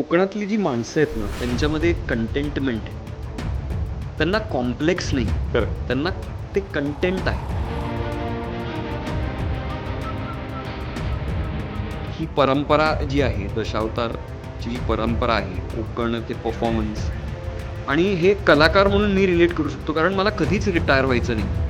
कोकणातली जी माणसं आहेत ना त्यांच्यामध्ये कंटेंटमेंट आहे. त्यांना कॉम्प्लेक्स नाही. त्यांना ते कंटेंट आहे. ही परंपरा जी आहे दशावतारची जी परंपरा आहे कोकण ते परफॉर्मन्स आणि हे कलाकार म्हणून मी रिलेट करू शकतो कारण मला कधीच रिटायर व्हायचं नाही.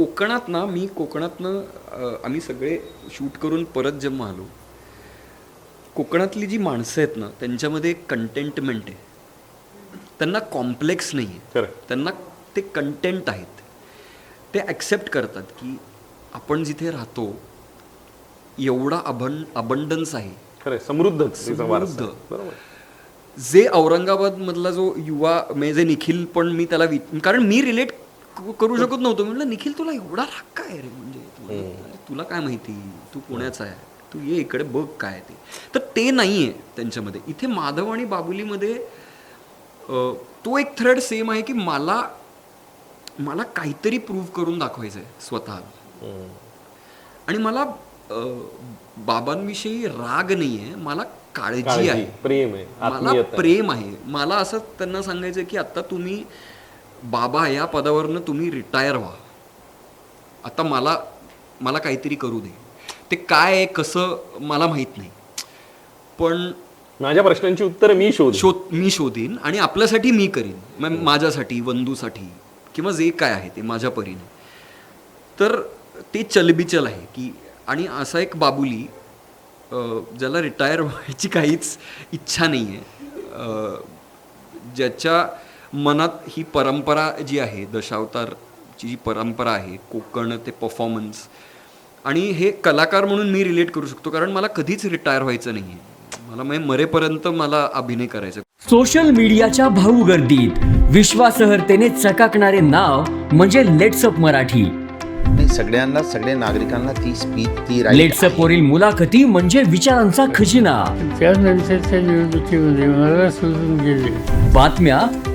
कोकणात ना मी कोकणातनं आम्ही सगळे शूट करून परत जेव्हा आलो कोकणातली जी माणसं आहेत ना त्यांच्यामध्ये कंटेंटमेंट आहे. त्यांना कॉम्प्लेक्स नाही आहे त्यांना ते कंटेंट आहेत. ते ॲक्सेप्ट करतात की आपण जिथे राहतो एवढा अबं अबंडन्स आहे. खरं समृद्ध समृद्ध. जे औरंगाबादमधला जो युवा म्हणजे जे निखिल पण मी त्याला कारण मी रिलेट करू शकत नव्हतो. म्हटलं निखिल तुला एवढा राग काय रे म्हणजे? तुला- काय माहिती? तू पुण्याचा आहे? तू ये इकडे बघ काय ते. तर ते नाही आहे त्यांच्यामध्ये. इथे माधव आणि बाबुलीमध्ये तो एक थ्रेड सेम आहे की मला मला काहीतरी प्रूव्ह करून दाखवायचं आहे हम्म. आणि मला बाबांविषयी राग नाही आहे मला काळजी आहे. प्रेम आहे मला. प्रेम आहे. मला असं त्यांना सांगायचं की आता तुम्ही बाबा या पदावरनं तुम्ही रिटायर व्हा. आता मला मला काहीतरी करू दे. ते काय आहे कसं मला माहीत नाही. पण माझ्या प्रश्नांची उत्तर मी शोध शोध मी शोधीन आणि आपल्यासाठी मी करीन. मग माझ्यासाठी वंदूसाठी किंवा जे काय आहे ते माझ्या परीने. तर ते चलबिचल आहे की आणि असा एक बाबुली ज्याला रिटायर व्हायची काहीच इच्छा नाही आहे ज्याच्या मनात ही परंपरा जी आहे दशावतारची जी परंपरा आहे कोकण ते परफॉर्मन्स आणि हे कलाकार म्हणून मी रिलेट करू शकतो कारण मला कधीच रिटायर व्हायचं नाही मला म्हणजे मरेपर्यंत मला अभिनय करायचा. सोशल मीडियाच्या भाऊ गर्दीत विश्वासहर्तेने चकाकणारे नाव म्हणजे लेट्सअप मराठी सगळ्यांना सगळ्या नागरिकांना ती स्पीच ती लेट्सअप. वरील मुलाखती म्हणजे विचारांचा खजिना त्यानंतरच्या निवडणुकीमध्ये मला सोडून गेले बातम्या